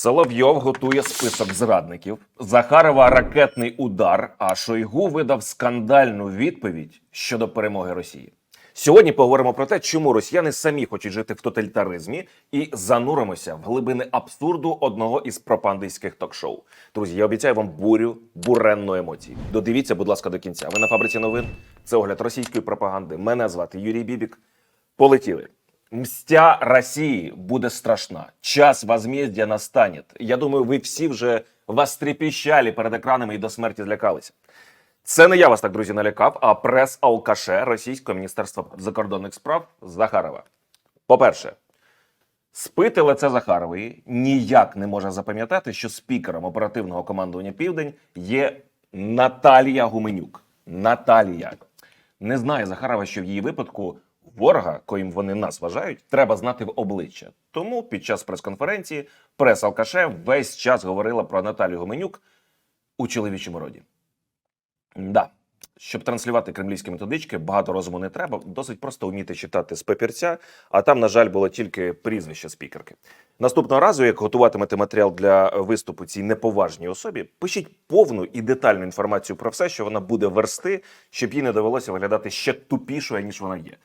Соловйов готує список зрадників. Захарова ракетний удар. А Шойгу видав скандальну відповідь щодо перемоги Росії. Сьогодні поговоримо про те, чому росіяни самі хочуть жити в тоталітаризмі, і зануримося в глибини абсурду одного із пропагандистських ток-шоу. Друзі, я обіцяю вам бурю буренну емоцій. Додивіться, будь ласка, до кінця. Ви на фабриці новин. Це огляд російської пропаганди. Мене звати Юрій Бібік. Полетіли. Мстя Росії буде страшна. Час возмездия настанет. Я думаю, ви всі вже вас трепіщали перед екранами і до смерті злякалися. Це не я вас так, друзі, налякав, а прес-алкаше Російського міністерства закордонних справ Захарова. По-перше, спити лице Захарової ніяк не може запам'ятати, що спікером оперативного командування Південь є Наталія Гуменюк. Наталія. Не знає Захарова, що в її випадку ворога, коїм вони нас вважають, треба знати в обличчя. Тому під час прес-конференції прес-алкаше весь час говорила про Наталію Гуменюк у чоловічому роді. Да. Щоб транслювати кремлівські методички, багато розуму не треба, досить просто вміти читати з папірця, а там, на жаль, було тільки прізвище спікерки. Наступного разу, як готуватимете матеріал для виступу цій неповажній особі, пишіть повну і детальну інформацію про все, що вона буде версти, щоб їй не довелося виглядати ще тупішою, ніж вона є.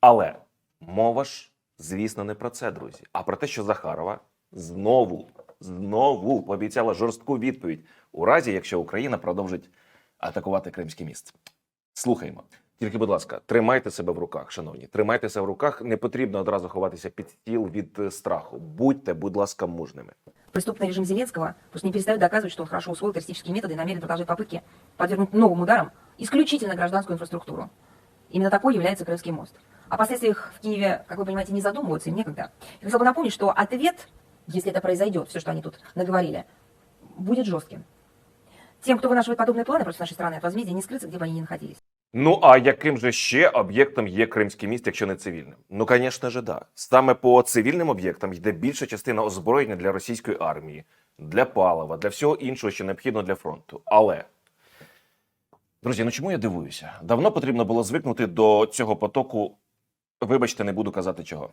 Але мова ж, звісно, не про це, друзі, а про те, що Захарова знову, знову пообіцяла жорстку відповідь у разі, якщо Україна продовжить атакувати Кримський міст. Слухаємо. Тільки, будь ласка, тримайте себе в руках, шановні. Тримайте себе в руках. Не потрібно одразу ховатися під стіл від е, страху. Будьте, будь ласка, мужними. Преступный режим Зеленского пусть не перестает доказывать, что он хорошо усвоил террористические методы и намерен продолжать попытки подвергнуть новым ударам исключительно гражданскую инфраструктуру. Именно такой является Крымский мост. О последствиях в Киеве, как вы понимаете, не задумываются, им некогда. Я хотел бы напомнить, что ответ, если это произойдет, все, что они тут наговорили, будет жестким. Тем, кто вынашивает подобные планы против нашей страны, от возмездия не скрыться, где бы они ни находились. Ну а яким же ще об'єктом є Кримський міст, якщо не цивільним? Ну, звісно ж, да. Саме по цивільним об'єктам йде більша частина озброєння для російської армії, для палива, для всього іншого, що необхідно для фронту. Але друзі, ну чому я дивуюся? Давно потрібно було звикнути до цього потоку. Вибачте, не буду казати чого.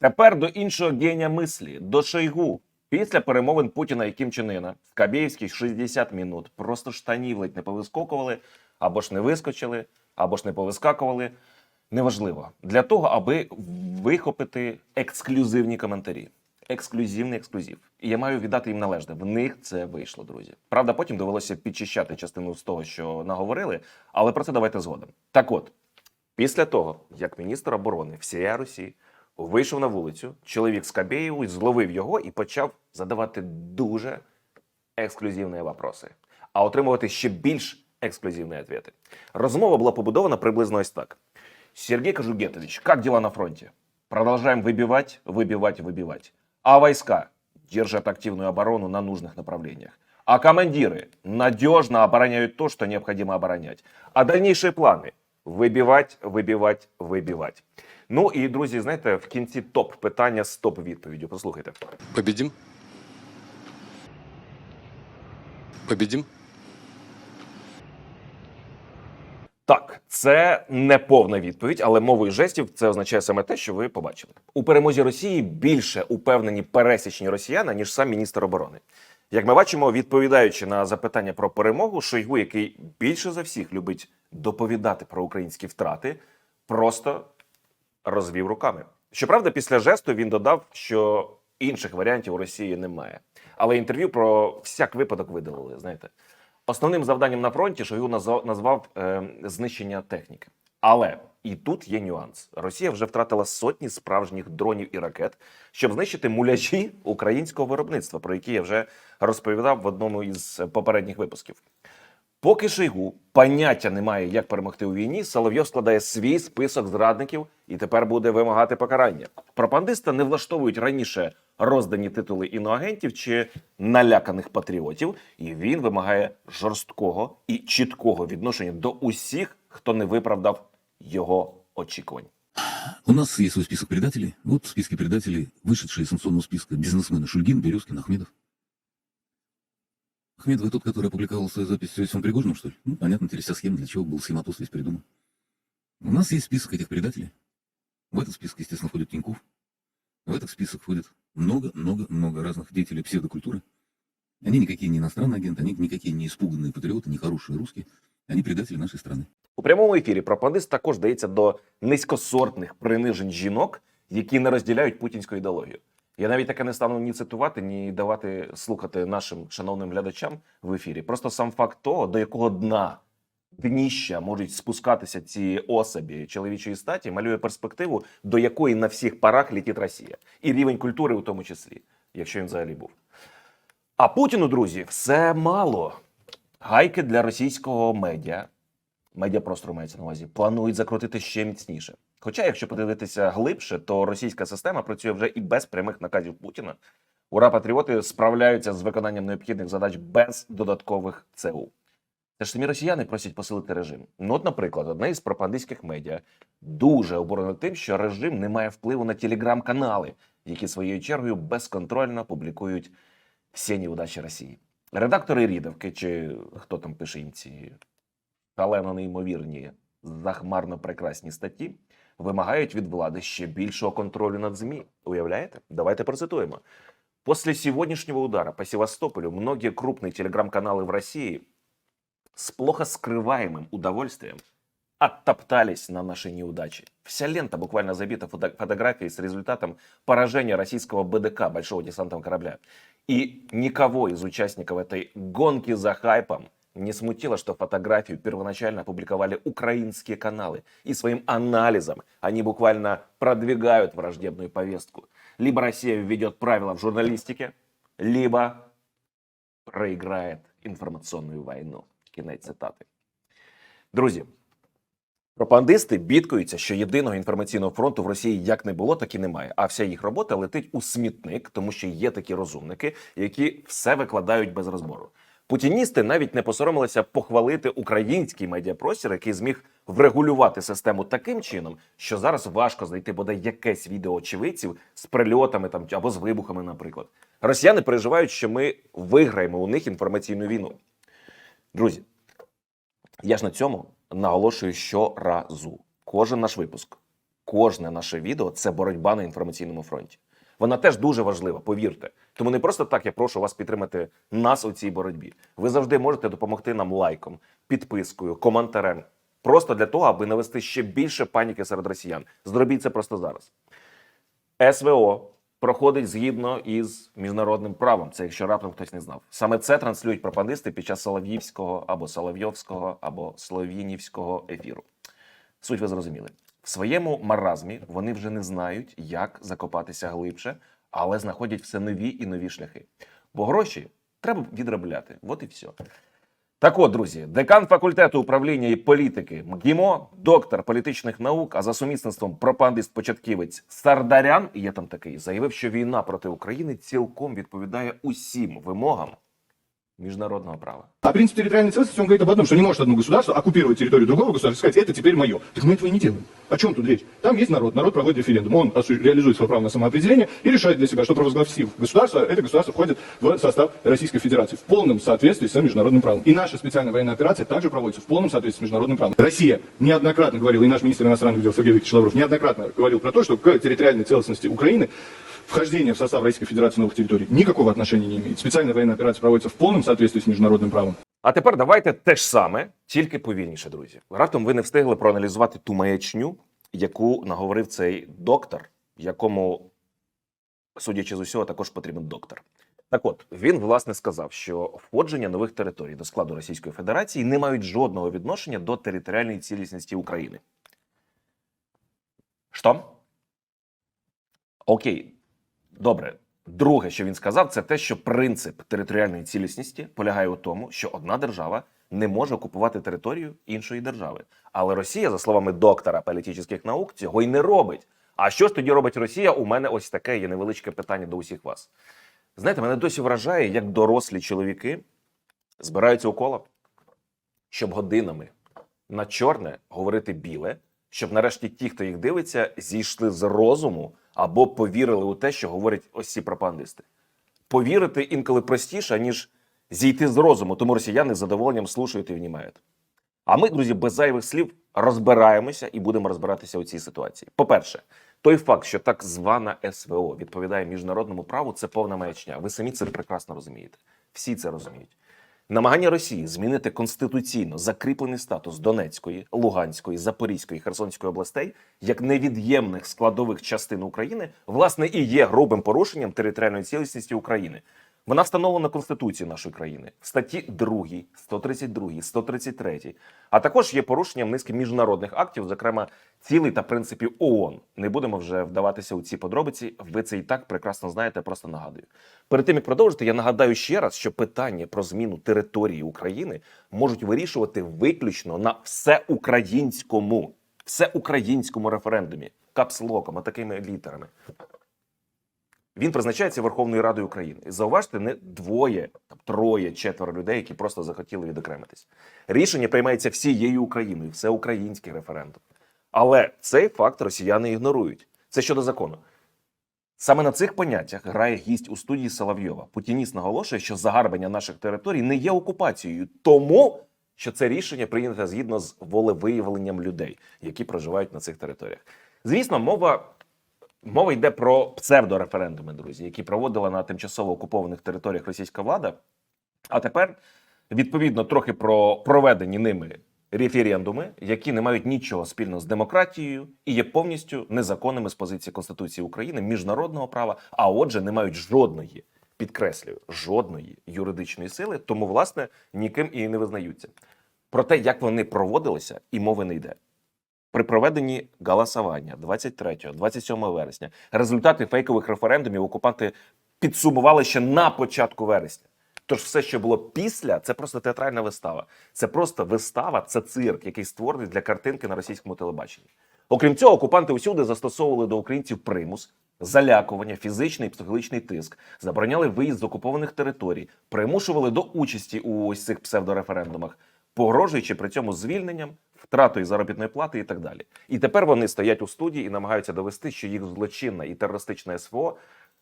Тепер до іншого генія мислі, до Шойгу. Після перемовин Путіна і Кім Чен в Кабєївській 60 минут просто штанів ледь не повискокували, або ж не вискочили, або ж не повискакували. Неважливо. Для того, аби вихопити ексклюзивні коментарі. Ексклюзивний ексклюзив. І я маю віддати їм належне. В них це вийшло, друзі. Правда, потім довелося підчищати частину з того, що наговорили, але про це давайте згодом. Так от, після того, як міністр оборони всієї Росії вийшов на вулицю, чоловік з Кабєєву зловив його і почав задавати дуже ексклюзивні вопроси, а отримувати ще більш ексклюзивні відповіді. Розмова була побудована приблизно ось так. Сергей Кожугетович, как дела на фронте? Продолжаем выбивать, выбивать, выбивать. А войска держат активную оборону на нужных направлениях. А командиры надежно обороняют то, что необходимо оборонять. А дальнейшие планы вибивать, вибивать, вибивать. Ну і друзі, знаєте, в кінці топ питання з топ відповіддю. Послухайте. Победим? Победим? Так, це не повна відповідь, але мовою жестів це означає саме те, що ви побачили. У перемозі Росії більше упевнені пересічні росіяни, ніж сам міністр оборони. Як ми бачимо, відповідаючи на запитання про перемогу, Шойгу, який більше за всіх любить доповідати про українські втрати, просто розвів руками. Щоправда, після жесту він додав, що інших варіантів у Росії немає. Але інтерв'ю про всяк випадок видалили. Знаєте, основним завданням на фронті Шойгу назва- назвав е, знищення техніки. Але і тут є нюанс: Росія вже втратила сотні справжніх дронів і ракет, щоб знищити муляжі українського виробництва, про які я вже розповідав в одному із попередніх випусків. Поки Шойгу поняття немає, як перемогти у війні, Соловйов складає свій список зрадників і тепер буде вимагати покарання. Пропагандиста не влаштовують раніше роздані титули іноагентів чи наляканих патріотів, і він вимагає жорсткого і чіткого відношення до усіх, хто не виправдав його очікувань. У нас есть свой список предателей. Вот в списке предателей, вышедшие из санкционного списка бизнесмены Шульгин, Березкин, Ахмедов. Ахмедов тот, который опубликовал свою запись с Иосифом Пригожиным, что ли? Ну, понятно, теперь вся схема, для чего был схематоз весь придуман. У нас есть список этих предателей. В этот список, естественно, входит Тиньков. В этот список входит много-много-много разных деятелей псевдокультуры. Они никакие не иностранные агенты, они никакие не испуганные патриоты, не хорошие русские. Они предатели нашей страны. У прямому ефірі пропагандист також дається до низькосортних принижень жінок, які не розділяють путінську ідеологію. Я навіть таке не стану ні цитувати, ні давати слухати нашим шановним глядачам в ефірі. Просто сам факт того, до якого дна дніща можуть спускатися ці особі чоловічої статі, малює перспективу, до якої на всіх парах літить Росія, і рівень культури, у тому числі, якщо він взагалі був. А Путіну, друзі, все мало. Гайки для російського медіа, медіапростору мається на увазі, планують закрутити ще міцніше. Хоча, якщо подивитися глибше, то російська система працює вже і без прямих наказів Путіна. Ура, патріоти справляються з виконанням необхідних задач без додаткових ЦУ. Це ж самі росіяни просять посилити режим. Ну, от, наприклад, одне із пропагандистських медіа дуже обурено тим, що режим не має впливу на телеграм-канали, які своєю чергою безконтрольно публікують всі неудачі Росії. Редактори Рідовки, чи хто там пише їм ці шалено неймовірні, захмарно прекрасні статті, вимагають від влади ще більшого контролю над ЗМІ. Уявляєте? Давайте процитуємо. После сегодняшнего удара по Севастополю многие крупные телеграм-каналы в России с плохо скрываемым удовольствием оттоптались на нашей неудаче. Вся лента буквально забита фото- фотографией с результатом поражения российского БДК, большого десантного корабля. И никого из участников этой гонки за хайпом не смутило, что фотографию первоначально опубликовали украинские каналы. И своим анализом они буквально продвигают враждебную повестку. Либо Россия введет правила в журналистике, либо проиграет информационную войну. Кінець цитати. Друзі, пропагандисти бідкаються, що єдиного інформаційного фронту в Росії як не було, так і немає. А вся їх робота летить у смітник, тому що є такі розумники, які все викладають без розбору. Путіністи навіть не посоромилися похвалити український медіапростір, який зміг врегулювати систему таким чином, що зараз важко знайти бодай якесь відео очевидців з прильотами там або з вибухами, наприклад. Росіяни переживають, що ми виграємо у них інформаційну війну. Друзі, я ж на цьому наголошую щоразу. Кожен наш випуск, кожне наше відео це боротьба на інформаційному фронті. Вона теж дуже важлива, повірте. Тому не просто так я прошу вас підтримати нас у цій боротьбі. Ви завжди можете допомогти нам лайком, підпискою, коментарем. Просто для того, аби навести ще більше паніки серед росіян. Зробіть це просто зараз. СВО проходить згідно із міжнародним правом. Це якщо раптом хтось не знав. Саме це транслюють пропагандисти під час Солов'ївського або Соловйовського або Словінівського ефіру. Суть ви зрозуміли. В своєму маразмі вони вже не знають, як закопатися глибше, але знаходять все нові і нові шляхи. Бо гроші треба відробляти. От і все. Так от, друзі, декан факультету управління і політики МГІМО, доктор політичних наук, а за сумісництвом пропагандист-початківець Сардарян, є там такий, заявив, що війна проти України цілком відповідає усім вимогам міжнародного права. А принцип территориальной целостности, он говорит об одном, что не может одно государство оккупировать территорию другого государства и сказать, это теперь мое. Так мы этого и не делаем. О чем тут речь? Там есть народ, народ проводит референдум, он реализует свое право на самоопределение и решает для себя, что провозгласив государство, это государство входит в состав Российской Федерации в полном соответствии с международным правом. И наша специальная военная операция также проводится в полном соответствии с международным правом. Россия неоднократно говорила, и наш министр иностранных дел Сергей Викторович Лавров неоднократно говорил про то, что к территориальной целостности Украины вхождение в состав Российской Федерации новых территорий никакого отношения не имеет. Специальная военная операция проводится в полном соответствии с международным правом. А тепер давайте те ж саме, тільки повільніше, друзі. Раптом ви не встигли проаналізувати ту маячню, яку наговорив цей доктор, якому, судячи з усього, також потрібен доктор. Так от, він власне сказав, що входження нових територій до складу Російської Федерації не мають жодного відношення до територіальної цілісності України. Що? Окей, добре. Друге, що він сказав, це те, що принцип територіальної цілісності полягає у тому, що одна держава не може окупувати територію іншої держави. Але Росія, за словами доктора політичних наук, цього й не робить. А що ж тоді робить Росія? У мене ось таке є невеличке питання до усіх вас. Знаєте, мене досі вражає, як дорослі чоловіки збираються у коло, щоб годинами на чорне говорити біле, щоб нарешті ті, хто їх дивиться, зійшли з розуму або повірили у те, що говорять ось ці пропагандисти. Повірити інколи простіше, ніж зійти з розуму, тому росіяни з задоволенням слушають і внімають. А ми, друзі, без зайвих слів розбираємося і будемо розбиратися у цій ситуації. По-перше, Той факт, що так звана СВО відповідає міжнародному праву, це повна маячня. Ви самі це прекрасно розумієте. Всі це розуміють. Намагання Росії змінити конституційно закріплений статус Донецької, Луганської, Запорізької, Херсонської областей як невід'ємних складових частин України, власне, і є грубим порушенням територіальної цілісності України. Вона встановлена Конституцією нашої країни в статті 2, 132, 133, а також є порушенням низки міжнародних актів, зокрема цілей та принципів ООН. Не будемо вже вдаватися у ці подробиці. Ви це і так прекрасно знаєте. Просто нагадую. Перед тим як продовжити, я нагадаю ще раз, що питання про зміну території України можуть вирішувати виключно на всеукраїнському, всеукраїнському референдумі, капслоком, такими літерами. Він призначається Верховною Радою України. І зауважте, не двоє, там, троє, четверо людей, які просто захотіли відокремитись. Рішення приймається всією Україною, всеукраїнський референдум. Але цей факт росіяни ігнорують. Це щодо закону. Саме на цих поняттях грає гість у студії Соловйова. Путініст наголошує, що загарбання наших територій не є окупацією, тому що це рішення прийнято згідно з волевиявленням людей, які проживають на цих територіях. Звісно, мова Мова йде про псевдореферендуми, друзі, які проводила на тимчасово окупованих територіях російська влада. А тепер, відповідно, трохи про проведені ними референдуми, які не мають нічого спільного з демократією і є повністю незаконними з позиції Конституції України, міжнародного права, а отже, не мають жодної, підкреслюю, жодної юридичної сили, тому, власне, ніким і не визнаються. Про те, як вони проводилися, і мови не йде. При проведенні галасування 23-27 вересня результати фейкових референдумів окупанти підсумували ще на початку вересня. Тож все, що було після, це просто театральна вистава. Це просто вистава, це цирк, який створений для картинки на російському телебаченні. Окрім цього, окупанти усюди застосовували до українців примус, залякування, фізичний і психологічний тиск, забороняли виїзд з окупованих територій, примушували до участі у ось цих псевдореферендумах, погрожуючи при цьому звільненням, втратою заробітної плати і так далі. І тепер вони стоять у студії і намагаються довести, що їх злочинна і терористична СВО,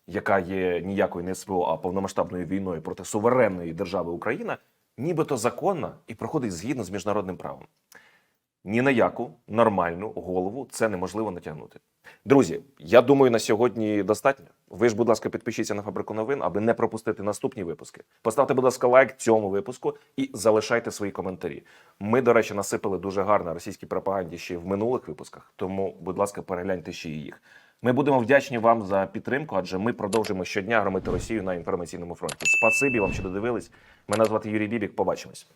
яка є ніякою не СВО, а повномасштабною війною проти суверенної держави Україна, нібито законна і проходить згідно з міжнародним правом. Ні на яку нормальну голову це неможливо натягнути. Друзі, я думаю, на сьогодні достатньо. Ви ж, будь ласка, підпишіться на фабрику новин, аби не пропустити наступні випуски. Поставте, будь ласка, лайк цьому випуску і залишайте свої коментарі. Ми, до речі, насипали дуже гарно російській пропаганді ще в минулих випусках. Тому, будь ласка, перегляньте ще і їх. Ми будемо вдячні вам за підтримку, адже ми продовжуємо щодня громити Росію на інформаційному фронті. Спасибі вам, що додивились. Мене звати Юрій Бібік. Побачимось.